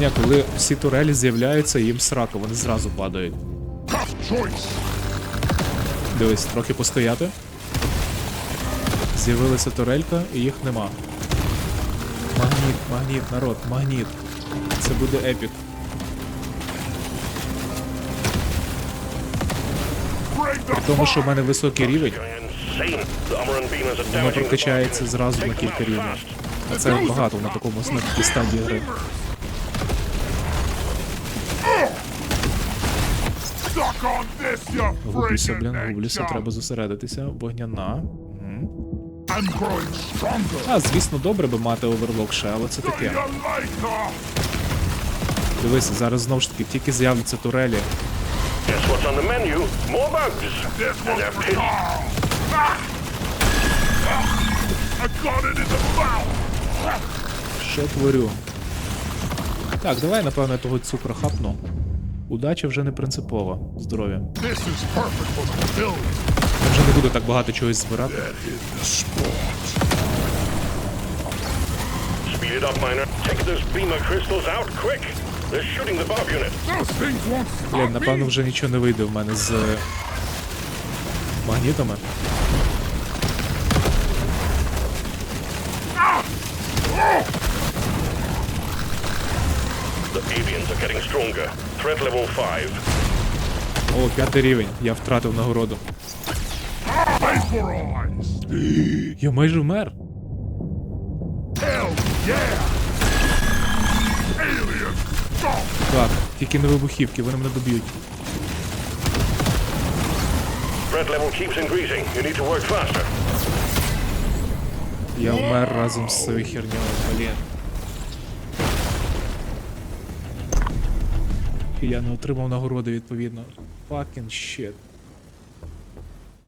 Ні, коли всі турелі з'являються, їм срака, вони зразу падають. Дивись, трохи постояти. З'явилася турелька і їх нема. Магніт, магніт, народ, магніт. Це буде епік. The Тому що в мене високий рівень, воно прокачається зразу на кілька рівнів. А це багато на такому стадії гри. Гублюся, блін, гублюся, треба зосередитися. Вогняна. А, звісно, добре би мати оверлок ще, але це таке. Дивися, зараз знову ж таки тільки з'являться турелі. Що творю? Так, давай, напевно, я того цукру хапну. Удача вже не принципова. Здоров'я. Я вже не буду так багато чогось збирати. The sport. Speed it up, miner. Take those beamer crystals out quick. They're shooting the bomb unit. Those things won't Блін, напевно, вже нічого не вийде в мене з е, магнітами. The avians are getting stronger. Threat level 5. О, п'ятий рівень. Я втратив нагороду. Я майже вмер. Так, тільки не вибухівки, вони мене доб'ють. Threat level keeps increasing. You need to work faster. Я вмер разом з цією херньою, блін. Я не отримав нагороди відповідно. Fucking shit.